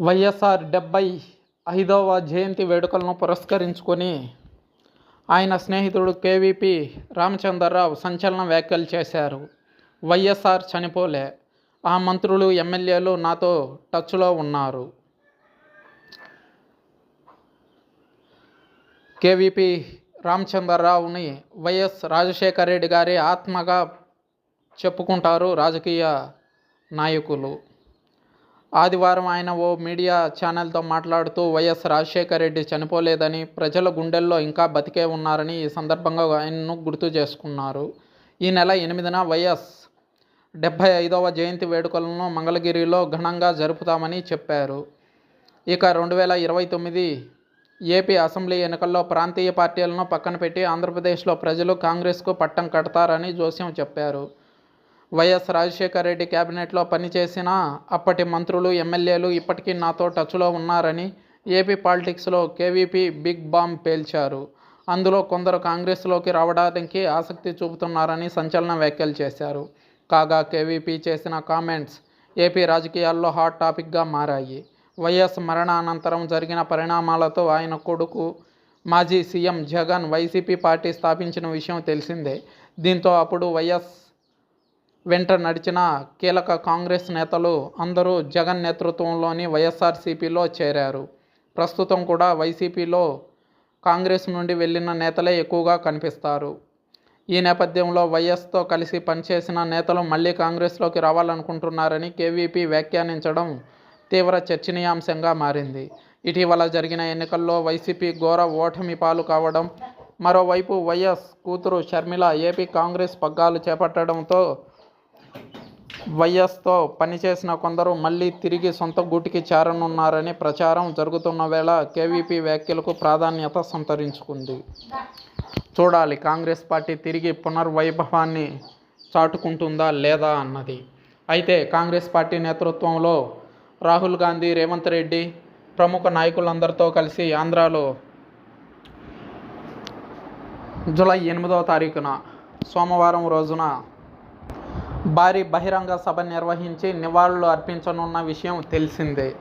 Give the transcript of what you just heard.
వైఎస్ఆర్ డెబ్బై ఐదవ జయంతి వేడుకలను పురస్కరించుకొని ఆయన స్నేహితుడు కేవీపీ రామచంద్రరావు సంచలన వ్యాఖ్యలు చేశారు. వైఎస్ఆర్ చనిపోలే. ఆ మంత్రులు ఎమ్మెల్యేలు నాతో టచ్లో ఉన్నారు. కేవీపీ రామచంద్రరావుని వైఎస్ రాజశేఖర రెడ్డి గారి ఆత్మగా చెప్పుకుంటారు రాజకీయ నాయకులు. ఆదివారం ఆయన ఓ మీడియా ఛానల్తో మాట్లాడుతూ వైఎస్ రాజశేఖర రెడ్డి చనిపోలేదని ప్రజల గుండెల్లో ఇంకా బతికే ఉన్నారని ఈ సందర్భంగా ఆయన్ను గుర్తు చేసుకున్నారు. ఈ నెల ఎనిమిదిన వైఎస్ డెబ్భై ఐదవ జయంతి వేడుకలను మంగళగిరిలో ఘనంగా జరుపుతామని చెప్పారు. ఇక రెండు వేల ఇరవై తొమ్మిది ఏపీ అసెంబ్లీ ఎన్నికల్లో ప్రాంతీయ పార్టీలను పక్కన పెట్టి ఆంధ్రప్రదేశ్లో ప్రజలు కాంగ్రెస్కు పట్టం కడతారని జోస్యం చెప్పారు. వైఎస్ రాజశేఖర రెడ్డి క్యాబినెట్లో పనిచేసిన అప్పటి మంత్రులు ఎమ్మెల్యేలు ఇప్పటికీ నాతో టచ్లో ఉన్నారని ఏపీ పాలిటిక్స్లో కేవీపీ బిగ్ బాంబ్ పేల్చారు. అందులో కొందరు కాంగ్రెస్లోకి రావడానికి ఆసక్తి చూపుతున్నారని సంచలన వ్యాఖ్యలు చేశారు. కాగా కేవీపీ చేసిన కామెంట్స్ ఏపీ రాజకీయాల్లో హాట్ టాపిక్గా మారాయి. వైఎస్ మరణానంతరం జరిగిన పరిణామాలతో ఆయన కొడుకు మాజీ సీఎం జగన్ వైసీపీ పార్టీ స్థాపించిన విషయం తెలిసిందే. దీంతో అప్పుడు వైఎస్ వెంట నడిచిన కీలక కాంగ్రెస్ నేతలు అందరూ జగన్ నేతృత్వంలోని వైఎస్ఆర్సీపీలో చేరారు. ప్రస్తుతం కూడా వైసీపీలో కాంగ్రెస్ నుండి వెళ్ళిన నేతలే ఎక్కువగా కనిపిస్తారు. ఈ నేపథ్యంలో వైఎస్తో కలిసి పనిచేసిన నేతలు మళ్ళీ కాంగ్రెస్లోకి రావాలనుకుంటున్నారని కేవీపీ వ్యాఖ్యానించడం తీవ్ర చర్చనీయాంశంగా మారింది. ఇటీవల జరిగిన ఎన్నికల్లో వైసీపీ ఘోర ఓటమి పాలు కావడం మరోవైపు వైఎస్ కూతురు షర్మిల ఏపీ కాంగ్రెస్ పగ్గాలు చేపట్టడంతో వైఎస్తో పనిచేసిన కొందరు మళ్ళీ తిరిగి సొంత గూటికి చేరనున్నారని ప్రచారం జరుగుతున్న వేళ కేవీపీ వ్యాఖ్యలకు ప్రాధాన్యత సంతరించుకుంది. చూడాలి కాంగ్రెస్ పార్టీ తిరిగి పునర్వైభవాన్ని చాటుకుంటుందా లేదా అన్నది. అయితే కాంగ్రెస్ పార్టీ నేతృత్వంలో రాహుల్ గాంధీ రేవంత్ రెడ్డి ప్రముఖ నాయకులందరితో కలిసి ఆంధ్రాలో జూలై ఎనిమిదవ తారీఖున సోమవారం రోజున భారీ బహిరంగ సభ నిర్వహించి నివాళులు అర్పించనున్న విషయం తెలిసిందే.